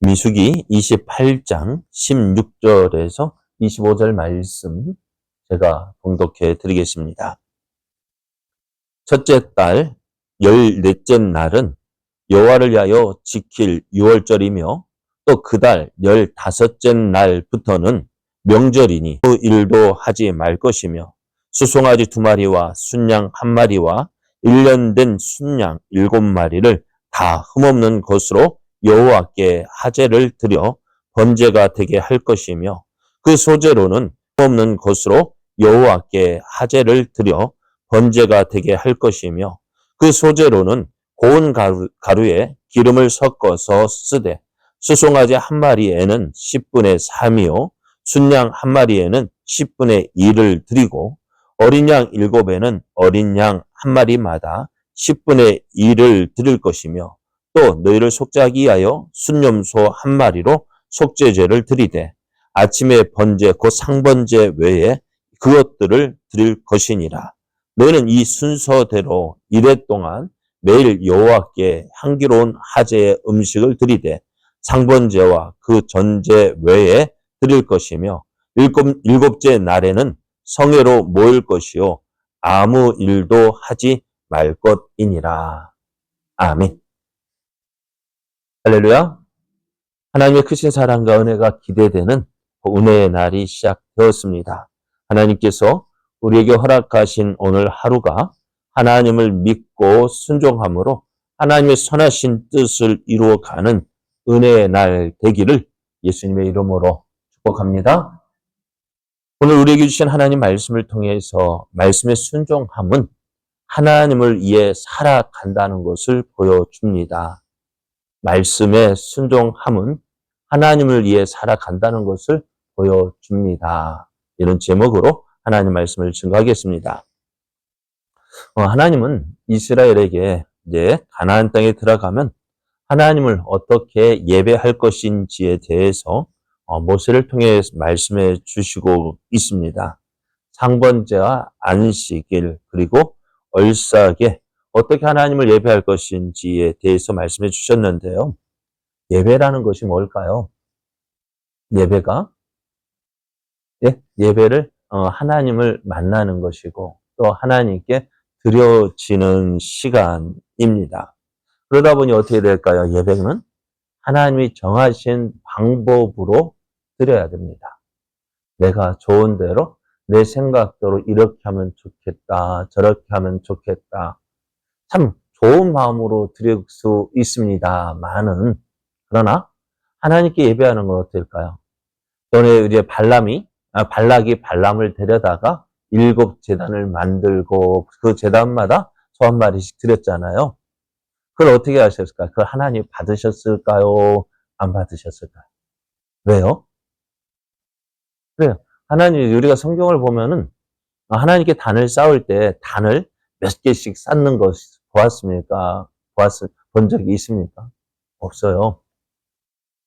미수기 28장 16절에서 25절 말씀 제가 봉독해 드리겠습니다. 첫째 달 열넷째 날은 여호와를 위하여 지킬 유월절이며 또 그 달 열다섯째 날부터는 명절이니 그 일도 하지 말 것이며 수송아지 두 마리와 순양 한 마리와 일년된 순양 일곱 마리를 다 흠없는 것으로 여호와께 하제를 드려 번제가 되게 할 것이며 그 소재로는 흠없는 것으로 여호와께 하제를 드려 번제가 되게 할 것이며 그 소재로는 고운 가루, 가루에 기름을 섞어서 쓰되 수송아지 한 마리에는 10분의 3이요 순양 한 마리에는 10분의 2를 드리고 어린 양 일곱에는 어린 양 한 마리마다 10분의 2를 드릴 것이며 또 너희를 속죄하기 위하여 순념소 한 마리로 속죄제를 드리되 아침에 번제 곧 상번제 외에 그것들을 드릴 것이니라. 너희는 이 순서대로 이래 동안 매일 여호와께 향기로운 하제의 음식을 드리되 상번제와 그 전제 외에 드릴 것이며 일곱, 일곱째 날에는 성회로 모일 것이요 아무 일도 하지 말 것이니라. 아멘. 할렐루야. 하나님의 크신 사랑과 은혜가 기대되는 은혜의 날이 시작되었습니다. 하나님께서 우리에게 허락하신 오늘 하루가 하나님을 믿고 순종함으로 하나님의 선하신 뜻을 이루어가는 은혜의 날 되기를 예수님의 이름으로 축복합니다. 오늘 우리에게 주신 하나님 말씀을 통해서 말씀의 순종함은 하나님을 위해 살아간다는 것을 보여줍니다. 말씀의 순종함은 하나님을 위해 살아간다는 것을 보여줍니다. 이런 제목으로 하나님 말씀을 증거하겠습니다. 어, 하나님은 이스라엘에게 이제 가나안 땅에 들어가면 하나님을 어떻게 예배할 것인지에 대해서 어, 모세를 통해 말씀해 주시고 있습니다. 상번제와 안식일 그리고 얼싸게 어떻게 하나님을 예배할 것인지에 대해서 말씀해 주셨는데요. 예배라는 것이 뭘까요? 예배가 예? 예배를 어, 하나님을 만나는 것이고 또 하나님께 드려지는 시간입니다. 그러다 보니 어떻게 될까요? 예배는 하나님이 정하신 방법으로 드려야 됩니다. 내가 좋은 대로 내 생각대로 이렇게 하면 좋겠다, 저렇게 하면 좋겠다. 참 좋은 마음으로 드릴 수 있습니다만은 그러나 하나님께 예배하는 건 어떨까요? 전에 이제 발람이 아, 발락이 발람을 데려다가 일곱 재단을 만들고 그 재단마다 소 한 마리씩 드렸잖아요. 그걸 어떻게 하셨을까요? 그걸 하나님 받으셨을까요? 안 받으셨을까요? 왜요? 그래요. 하나님 우리가 성경을 보면은 하나님께 단을 쌓을 때 단을 몇 개씩 쌓는 것 보았습니까? 보았 본 적이 있습니까? 없어요.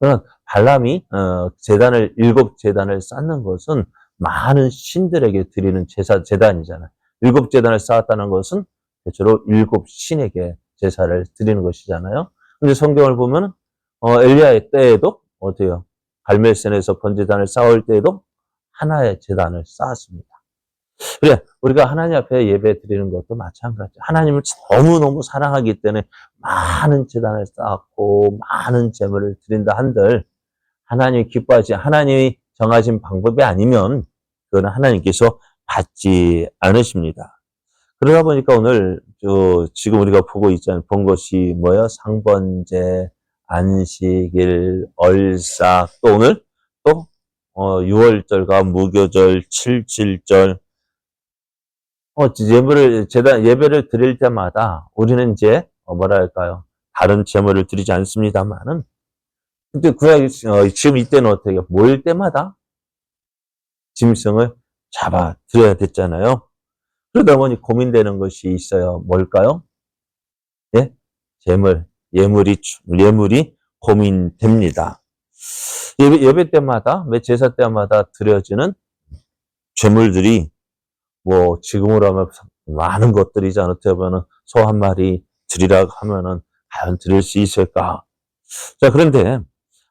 그런 발람이 어, 재단을 일곱 재단을 쌓는 것은 많은 신들에게 드리는 제사 재단이잖아요. 일곱 재단을 쌓았다는 것은 대체로 일곱 신에게 제사를 드리는 것이잖아요. 근데 성경을 보면 어, 엘리야의 때에도 어때요? 갈멜센에서 번제단을 쌓을 때에도 하나의 재단을 쌓았습니다. 그래, 우리가 하나님 앞에 예배 드리는 것도 마찬가지. 하나님을 너무너무 사랑하기 때문에 많은 재단을 쌓았고, 많은 재물을 드린다 한들, 하나님이 기뻐하지, 하나님이 정하신 방법이 아니면, 그거는 하나님께서 받지 않으십니다. 그러다 보니까 오늘, 저, 지금 우리가 보고 있잖아요. 본 것이 뭐예요? 상번제, 안식일, 얼싹, 또 오늘, 또, 어, 6월절과 무교절, 77절, 어, 예배를, 제단, 예배를 드릴 때마다 우리는 이제, 어, 뭐라 할까요? 다른 제물을 드리지 않습니다만은, 근데 그, 어, 지금 이때는 어떻게, 모일 때마다 짐승을 잡아 드려야 됐잖아요. 그러다 보니 고민되는 것이 있어요. 뭘까요? 예? 재물, 예물이, 예물이 고민됩니다. 예배, 예배 때마다, 매 제사 때마다 드려지는 재물들이 뭐 지금으로 하면 많은 것들이잖아. 어떻게 보면은 소 한 마리 드리라고 하면은 과연 드릴 수 있을까? 자, 그런데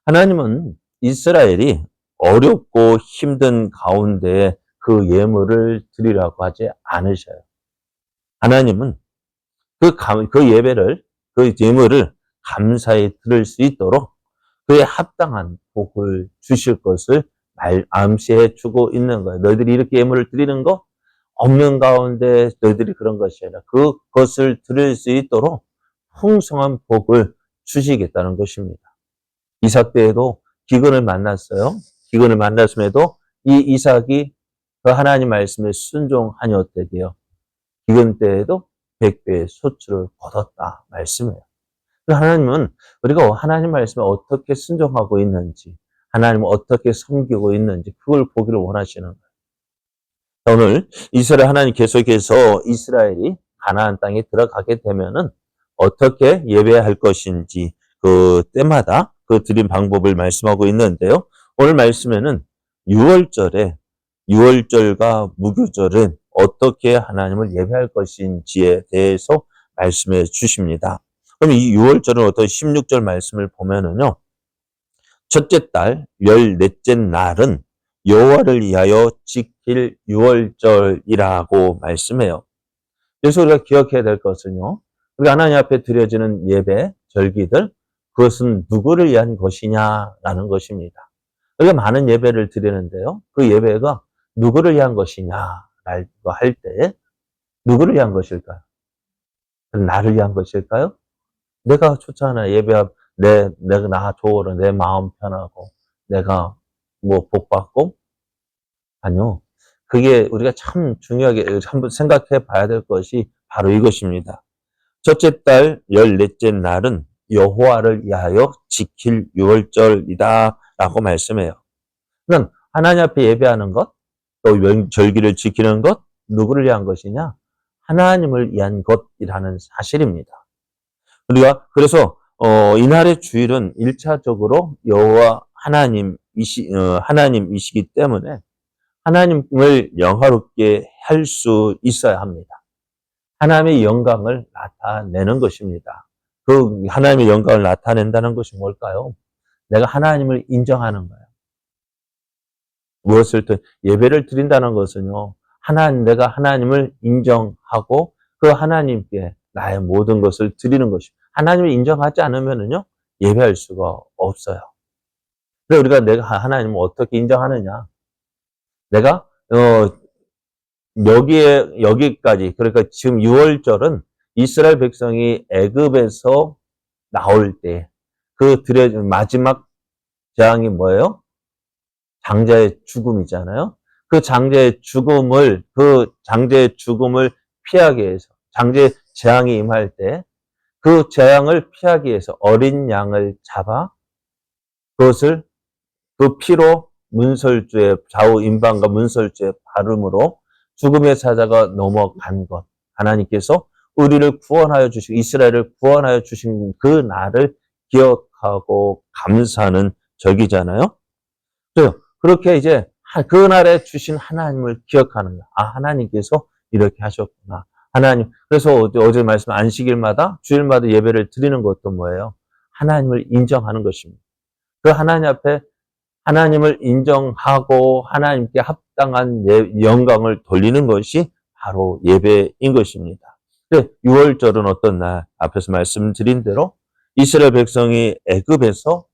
하나님은 이스라엘이 어렵고 힘든 가운데 그 예물을 드리라고 하지 않으셔요. 하나님은 그, 감, 그 예배를, 그 예물을 감사히 들을 수 있도록 그에 합당한 복을 주실 것을 말, 암시해 주고 있는 거예요. 너희들이 이렇게 예물을 드리는 거 없는 가운데 너희들이 그런 것이 아니라 그것을 드릴 수 있도록 풍성한 복을 주시겠다는 것입니다. 이삭 때에도 기근을 만났어요. 기근을 만났음에도 이 이삭이 그 하나님 말씀에 순종하였대요. 기근 때에도 백배의 소출을 거뒀다 말씀이에요. 하나님은 우리가 하나님 말씀에 어떻게 순종하고 있는지, 하나님을 어떻게 섬기고 있는지 그걸 보기를 원하시는. 오늘 이스라엘 하나님 계속해서 이스라엘이 가나안 땅에 들어가게 되면은 어떻게 예배할 것인지 그 때마다 그 드린 방법을 말씀하고 있는데요. 오늘 말씀에는 6월절에 6월절과 무교절은 어떻게 하나님을 예배할 것인지에 대해서 말씀해 주십니다. 그럼 이 6월절은 어떤 16절 말씀을 보면은요. 첫째 달, 열넷째 날은 여호와를 위하여 지킬 6월절이라고 말씀해요. 그래서 우리가 기억해야 될 것은요. 우리 하나님 앞에 드려지는 예배, 절기들, 그것은 누구를 위한 것이냐라는 것입니다. 우리가 많은 예배를 드리는데요. 그 예배가 누구를 위한 것이냐라고 할 때, 누구를 위한 것일까요? 나를 위한 것일까요? 내가 좋잖아. 예배, 내, 내가 나 좋으라, 내 마음 편하고, 내가 뭐 복 받고? 아니요. 그게 우리가 참 중요하게 한번 생각해 봐야 될 것이 바로 이것입니다. 첫째 달 열넷째 날은 여호와를 위하여 지킬 유월절이다 라고 말씀해요. 그러 하나님 앞에 예배하는 것, 또 절기를 지키는 것, 누구를 위한 것이냐? 하나님을 위한 것이라는 사실입니다. 우리가 그래서 어, 이날의 주일은 1차적으로 여호와 하나님 이시 어, 하나님이시기 때문에 하나님을 영화롭게 할 수 있어야 합니다. 하나님의 영광을 나타내는 것입니다. 그 하나님의 영광을 나타낸다는 것이 뭘까요? 내가 하나님을 인정하는 거예요. 무엇을 또 예배를 드린다는 것은요. 하나님 내가 하나님을 인정하고 그 하나님께 나의 모든 것을 드리는 것입니다. 하나님을 인정하지 않으면은요. 예배할 수가 없어요. 그래 우리가 내가 하나님을 어떻게 인정하느냐? 내가 어 여기에 여기까지 그러니까 지금 6월절은 이스라엘 백성이 애굽에서 나올 때그 들의 마지막 재앙이 뭐예요? 장자의 죽음이잖아요. 그 장자의 죽음을 그 장자의 죽음을 피하기 위해서 장자의 재앙이 임할 때 그 재앙을 피하기 위해서 어린 양을 잡아 그것을 그 피로 문설주의 좌우 임방과 문설주의 발음으로 죽음의 사자가 넘어간 것 하나님께서 우리를 구원하여 주시고 이스라엘을 구원하여 주신 그 날을 기억하고 감사하는 적이잖아요. 그렇게 이제 그 날에 주신 하나님을 기억하는 거야. 아 하나님께서 이렇게 하셨구나. 하나님 그래서 어제 말씀 안식일마다 주일마다 예배를 드리는 것도 뭐예요? 하나님을 인정하는 것입니다. 그 하나님 앞에 하나님을 인정하고 하나님께 합당한 예, 영광을 돌리는 것이 바로 예배인 것입니다. 6월절은 어떤 날? 앞에서 말씀드린 대로 이스라엘 백성이 애굽에서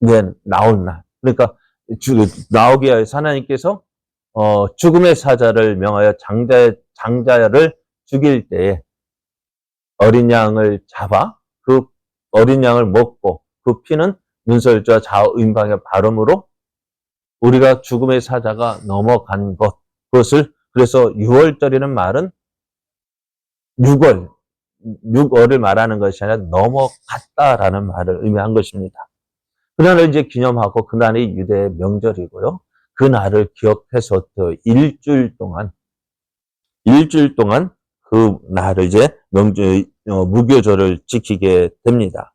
네, 나온 날. 그러니까 나오기 위해서 하나님께서 어, 죽음의 사자를 명하여 장자 장자를 죽일 때에 어린 양을 잡아 그 어린 양을 먹고 그 피는 문설주와 좌우임방의 발음으로 우리가 죽음의 사자가 넘어간 것 그것을 그래서 6월절이라는 말은 6월 6월을 말하는 것이 아니라 넘어갔다라는 말을 의미한 것입니다. 그날을 이제 기념하고 그날이 유대의 명절이고요. 그날을 기억해서 또 일주일 동안 일주일 동안 그 날을 이제 명절 어, 무교절을 지키게 됩니다.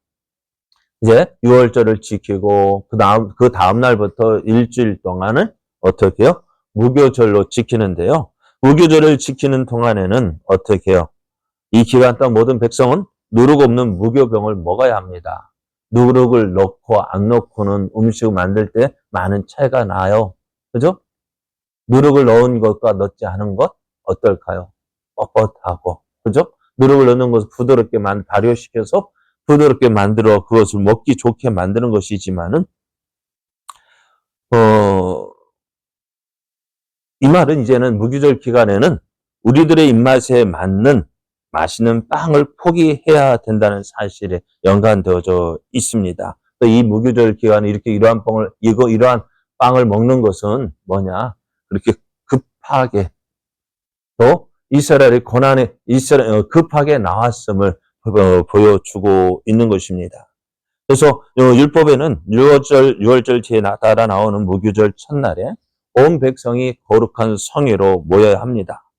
이제 6월절을 지키고 그 다음 그 다음 날부터 일주일 동안은 어떻게 해요? 무교절로 지키는데요. 무교절을 지키는 동안에는 어떻게 해요? 이 기간 동안 모든 백성은 누르고 없는 무교병을 먹어야 합니다. 누룩을 넣고 안 넣고는 음식을 만들 때 많은 차이가 나요. 그죠? 누룩을 넣은 것과 넣지 않은 것 어떨까요? 뻣뻣하고 그죠? 누룩을 넣는 것을 부드럽게 만 발효시켜서 부드럽게 만들어 그것을 먹기 좋게 만드는 것이지만은 어, 이 말은 이제는 무규절 기간에는 우리들의 입맛에 맞는 맛있는 빵을 포기해야 된다는 사실에 연관되어져 있습니다. 또이 무규절 기간에 이렇게 이러한 빵을, 이거, 이러한 빵을 먹는 것은 뭐냐? 그렇게 급하게 또 이스라엘의 고난에 이스라엘 어, 급하게 나왔음을 어, 보여주고 있는 것입니다. 그래서 어, 율법에는 6월절 6월절 뒤에 따라 나오는 무교절 첫날에 온 백성이 거룩한 성회로 모여야 합니다.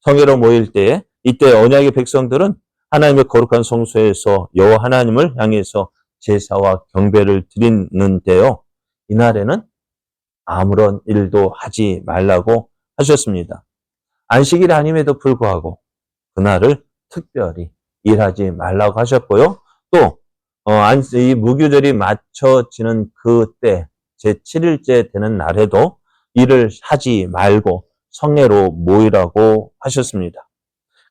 성회로 모일 때에 이때 언약의 백성들은 하나님의 거룩한 성소에서 여호와 하나님을 향해서 제사와 경배를 드리는 데요. 이날에는 아무런 일도 하지 말라고 하셨습니다. 안식일 아님에도 불구하고 그날을 특별히 일하지 말라고 하셨고요. 또, 어, 안, 이 무교절이 맞춰지는 그때, 제7일째 되는 날에도 일을 하지 말고 성례로 모이라고 하셨습니다.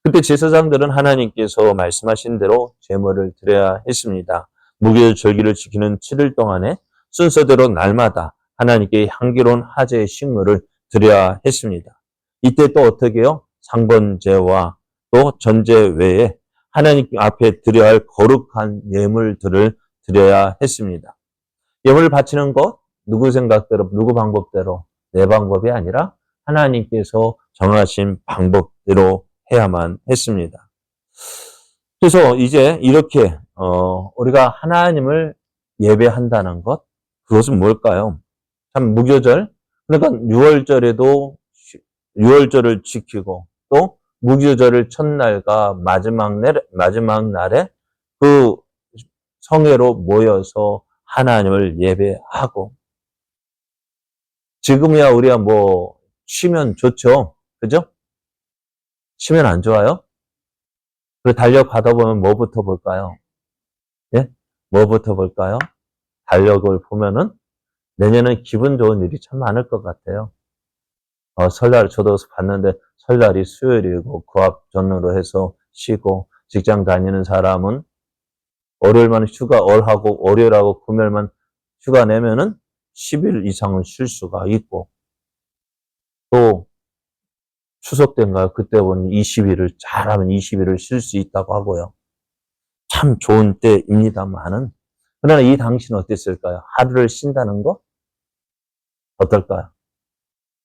그때 제사장들은 하나님께서 말씀하신 대로 제물을 드려야 했습니다. 무교절 절기를 지키는 7일 동안에 순서대로 날마다 하나님께 향기로운 화제의 식물을 드려야 했습니다. 이때 또 어떻게 해요? 상번제와 또 전제 외에 하나님 앞에 드려야 할 거룩한 예물들을 드려야 했습니다. 예물을 바치는 것 누구 생각대로 누구 방법대로 내 방법이 아니라 하나님께서 정하신 방법대로 해야만 했습니다. 그래서 이제 이렇게 어, 우리가 하나님을 예배한다는 것 그것은 뭘까요? 참 무교절 그러니까 6월절에도 6월절을 지키고 또 무교절을 첫날과 마지막 날 마지막 날에 그 성회로 모여서 하나님을 예배하고 지금이야 우리가 뭐 쉬면 좋죠. 그죠? 쉬면 안 좋아요? 그 달력하다 보면 뭐부터 볼까요? 예? 뭐부터 볼까요? 달력을 보면은 내년은 기분 좋은 일이 참 많을 것 같아요. 어, 설날 저도 봤는데 설날이 수요일이고 그 앞 전으로 해서 쉬고 직장 다니는 사람은 월요일만 휴가 월하고 월요일하고 금요일만 휴가 내면은 10일 이상은 쉴 수가 있고 또 추석 때인가요? 그때 보니 20일을 잘하면 20일을 쉴 수 있다고 하고요. 참 좋은 때입니다만은 그러나 이 당시는 어땠을까요? 하루를 쉰다는 거 어떨까요?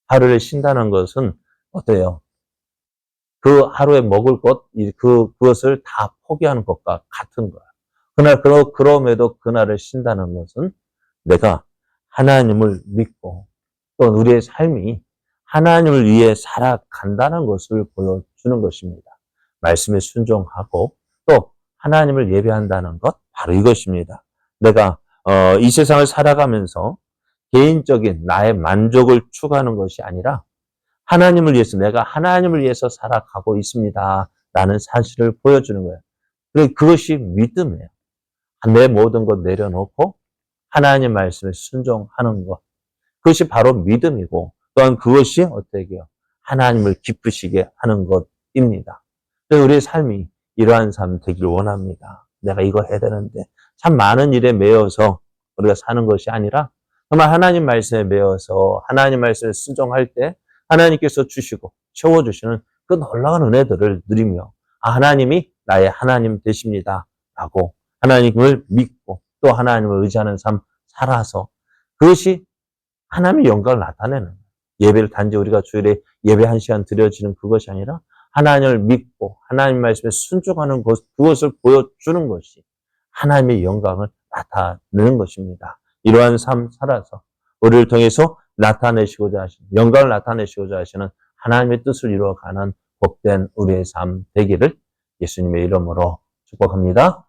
하루를 쉰다는 것은 어때요? 그 하루에 먹을 것, 그, 그것을 다 포기하는 것과 같은 거야. 그날, 그러, 그럼에도 그날을 쉰다는 것은 내가 하나님을 믿고 또 우리의 삶이 하나님을 위해 살아간다는 것을 보여주는 것입니다. 말씀에 순종하고 또 하나님을 예배한다는 것, 바로 이것입니다. 내가, 어, 이 세상을 살아가면서 개인적인 나의 만족을 추구하는 것이 아니라 하나님을 위해서 내가 하나님을 위해서 살아가고 있습니다. 라는 사실을 보여주는 거예요. 그것이 믿음이에요. 내 모든 것 내려놓고 하나님 말씀에 순종하는 것. 그것이 바로 믿음이고 또한 그것이 어떻게 해요? 하나님을 기쁘시게 하는 것입니다. 우리의 삶이 이러한 삶 되기를 원합니다. 내가 이거 해야 되는데 참 많은 일에 매여서 우리가 사는 것이 아니라 정말 하나님 말씀에 매여서 하나님 말씀에 순종할 때 하나님께서 주시고 채워주시는 그 놀라운 은혜들을 누리며 아, 하나님이 나의 하나님 되십니다. 라고 하나님을 믿고 또 하나님을 의지하는 삶 살아서 그것이 하나님의 영광을 나타내는 예배를 단지 우리가 주일에 예배 한 시간 드려지는 그것이 아니라 하나님을 믿고 하나님 말씀에 순종하는 것, 그것을 보여주는 것이 하나님의 영광을 나타내는 것입니다. 이러한 삶 살아서 우리를 통해서 나타내시고자 하시는 영광을 나타내시고자 하시는 하나님의 뜻을 이루어가는 복된 우리의 삶 되기를 예수님의 이름으로 축복합니다.